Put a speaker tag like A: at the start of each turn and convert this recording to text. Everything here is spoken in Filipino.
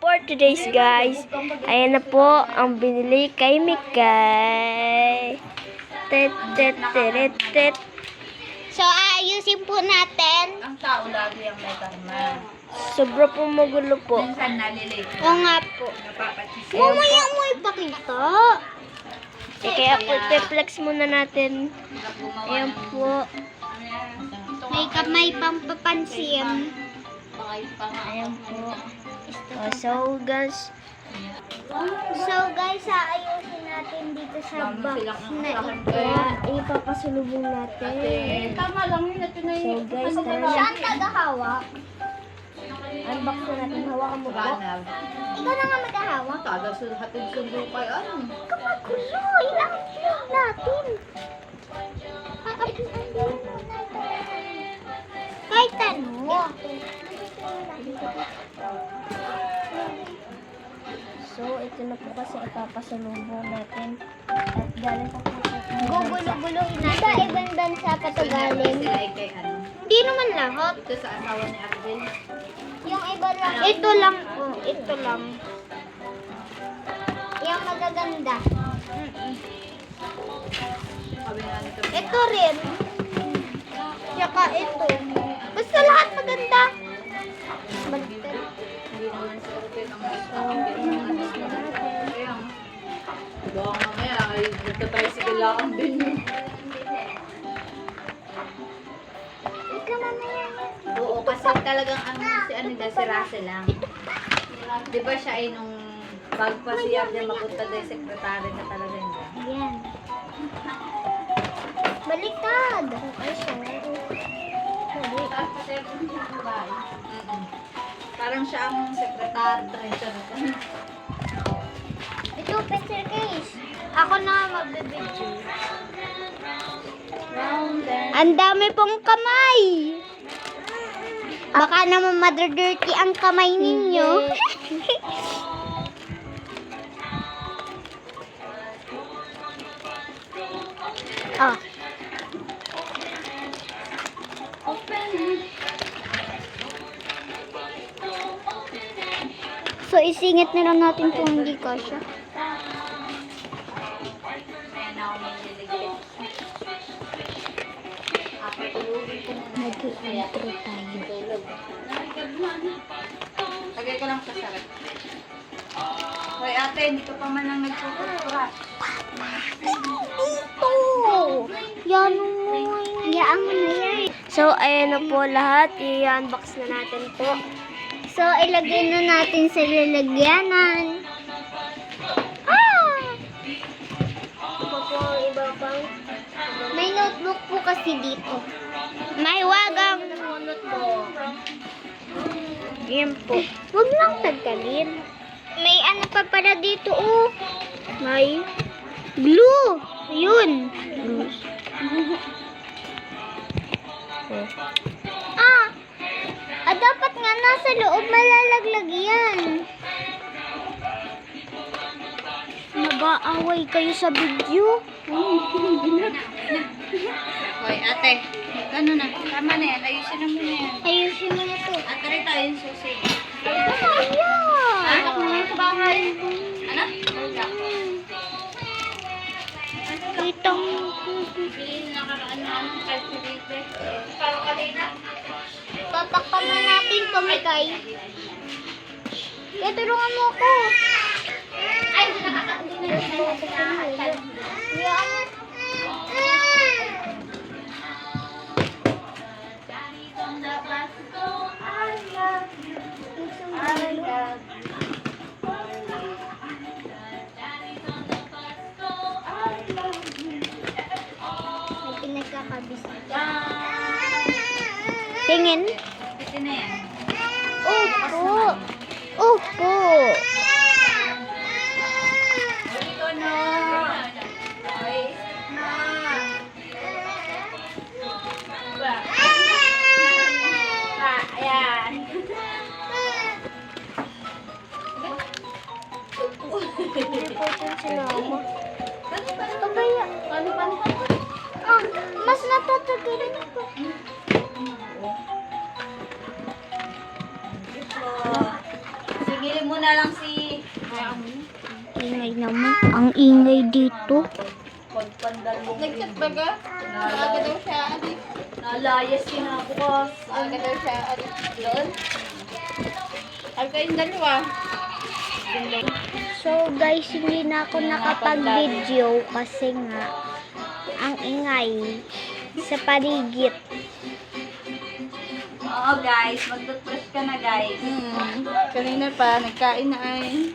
A: for today's guys. Ayan na po ang binili kay Mikay. Tet, tet, tet, tet.
B: So, ayusin po natin.
C: Ang tao lagi ang may karma.
A: Sobra po magulo po.
C: Minsan nalilate.
B: Oo nga po.
C: Napapatsisi.
B: Mamaya mo ipakita.
A: Eh, kaya po, flex muna natin. Ayan po.
B: May kamay pampapansin.
A: Ayan po. Oh, so guys,
B: So, guys, aayusin natin dito sa box na ito.
A: ipapasulubong natin.
C: Tama lang yun. Ito na
A: So guys,
B: Siya
A: tara.
B: ang tagahawak.
A: Unbox na natin. Hawakan mo po.
C: Ganab.
B: Ikaw na nga maghahawak.
C: Taga sa hatid sundo kay ano.
B: Kamagulo, ilang floor natin. Ito
A: na po kasi ipapasulubong natin. At galing po sa
B: Gugulo-guluhin natin. Sa ibang bansa pa to galing.
C: Ano.
B: Hindi naman lahat.
C: Ito sa asawa ni Arvin.
B: Yung iba lang. Ito lang po. Ito lang. Yung magaganda.
C: Nito.
B: Ito rin. Tsaka ito. Basta lahat maganda. Baliktad.
C: Hindi naman Arvin ang Baka mamaya ay nagtatricycle lang din yun. Oo, kasi talagang ang si ano dahil si Russell lang. Di ba siya ay nung bago pa si Arvin mapunta dahil sekretary na talaga niya.
B: Ayan. Baliktad. Ay, sorry.
C: Mm-mm. Parang siya ang sekretary. Treasurer.
B: Ito, pencil case. Ako na magbibidyo. Ang dami pong kamay. Baka naman mother-dirty ang kamay ninyo. oh. So, isingit na lang natin kung hindi kasha. Nag-intro tayo.
C: Lagay ko lang sa sarap. Hoy ate, hindi ka pa man lang nagpupura.
B: Dito! Yan mo. Yan.
A: So, ayan na po lahat. I-unbox na natin po.
B: So, ilagay na natin sa lalagyanan. Notebook po kasi dito. May wagang.
A: Ayan po.
B: Huwag lang tagkalin. May ano pa pala dito, oh.
A: May
B: Glue. Yun. Ah! Ah, dapat nga nasa loob malalaglag yan. Nag-aaway kayo sa video.
C: Hoy ate, ano na? Tama na yan, ayusin na muna yan.
B: Ayusin mo na to.
C: At rin tayo yung susi. Na. Ano? Bilhin na anong calculator. Parang kanina.
B: tatakpan na natin pamikay. Kaya tulungan mo ako.
C: Ay, hindi
B: Tingin.
C: Ito na yan.
B: Opo. Opo. Ingay naman. Ang ingay dito.
C: Nag-chat ba ka? Aga daw siya, adik.
D: Nalayas kinabukas.
C: Aga daw siya, adik. Doon? Aga kayong dalawa.
B: So guys, hindi na ako nakapag-video kasi nga ang ingay sa paligid.
D: Oo guys, mag-toothbrush ka na guys.
C: Hmm. Kanina pa, nagkain na ay.